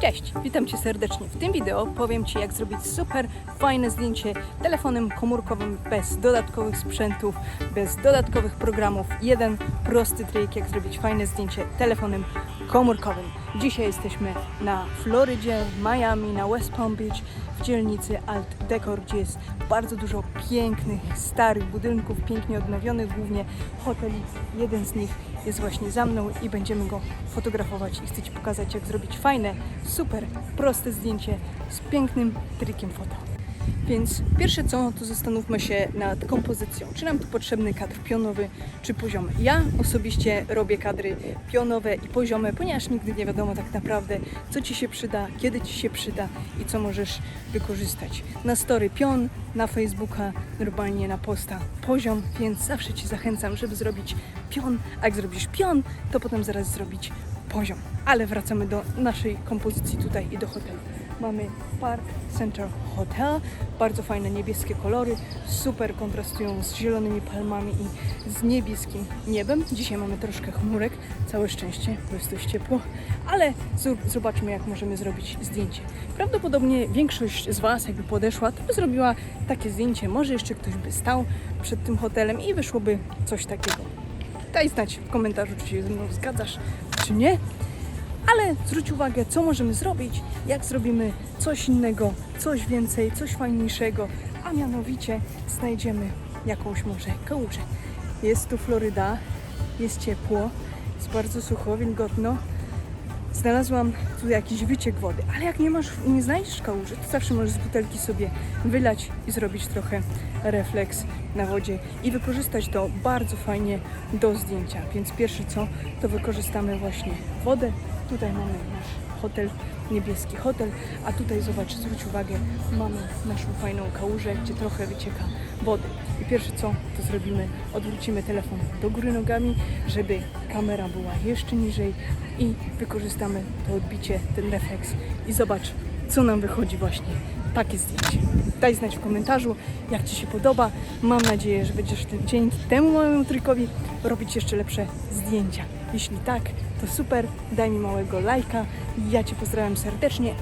Cześć, witam Cię serdecznie. W tym wideo powiem Ci jak zrobić super fajne zdjęcie telefonem komórkowym bez dodatkowych sprzętów, bez dodatkowych programów. Jeden prosty trik jak zrobić fajne zdjęcie telefonem komórkowym. Dzisiaj jesteśmy na Florydzie, Miami, na West Palm Beach, w dzielnicy Alt Decor, gdzie jest bardzo dużo pięknych, starych budynków, pięknie odnowionych, głównie hoteli. Jeden z nich jest właśnie za mną i będziemy go fotografować i chcę Ci pokazać jak zrobić fajne, super, proste zdjęcie z pięknym trikiem foto. Więc pierwsze co, to zastanówmy się nad kompozycją. Czy nam tu potrzebny kadr pionowy czy poziomy? Ja osobiście robię kadry pionowe i poziome, ponieważ nigdy nie wiadomo tak naprawdę, co Ci się przyda, kiedy Ci się przyda i co możesz wykorzystać. Na story pion, na Facebooka, normalnie na posta poziom, więc zawsze Ci zachęcam, żeby zrobić pion, a jak zrobisz pion, to potem zaraz zrobić poziom. Ale wracamy do naszej kompozycji tutaj i do hotelu. Mamy Park Center Hotel, bardzo fajne niebieskie kolory, super kontrastują z zielonymi palmami i z niebieskim niebem. Dzisiaj mamy troszkę chmurek, całe szczęście, bo jest dość ciepło, ale zobaczmy jak możemy zrobić zdjęcie. Prawdopodobnie większość z Was jakby podeszła, to by zrobiła takie zdjęcie, może jeszcze ktoś by stał przed tym hotelem i wyszłoby coś takiego. Daj znać w komentarzu, czy się ze mną zgadzasz, czy nie. Ale zwróć uwagę, co możemy zrobić, jak zrobimy coś innego, coś więcej, coś fajniejszego, a mianowicie znajdziemy jakąś może kałużę. Jest tu Floryda, jest ciepło, jest bardzo sucho, wilgotno. Znalazłam tu jakiś wyciek wody, ale jak nie masz, nie znajdziesz kałuży, to zawsze możesz z butelki sobie wylać i zrobić trochę refleks na wodzie i wykorzystać to bardzo fajnie do zdjęcia. Więc pierwsze co, to wykorzystamy właśnie wodę. Tutaj mamy nasz hotel, niebieski hotel, a tutaj zobacz, zwróć uwagę, mamy naszą fajną kałużę, gdzie trochę wycieka wody. I pierwsze co, to zrobimy, odwrócimy telefon do góry nogami, żeby kamera była jeszcze niżej i wykorzystamy to odbicie, ten refleks i zobacz, co nam wychodzi właśnie takie zdjęcie. Daj znać w komentarzu, jak Ci się podoba. Mam nadzieję, że będziesz dzięki temu mojemu trikowi robić jeszcze lepsze zdjęcia. Jeśli tak, to super, daj mi małego lajka. Ja Cię pozdrawiam serdecznie.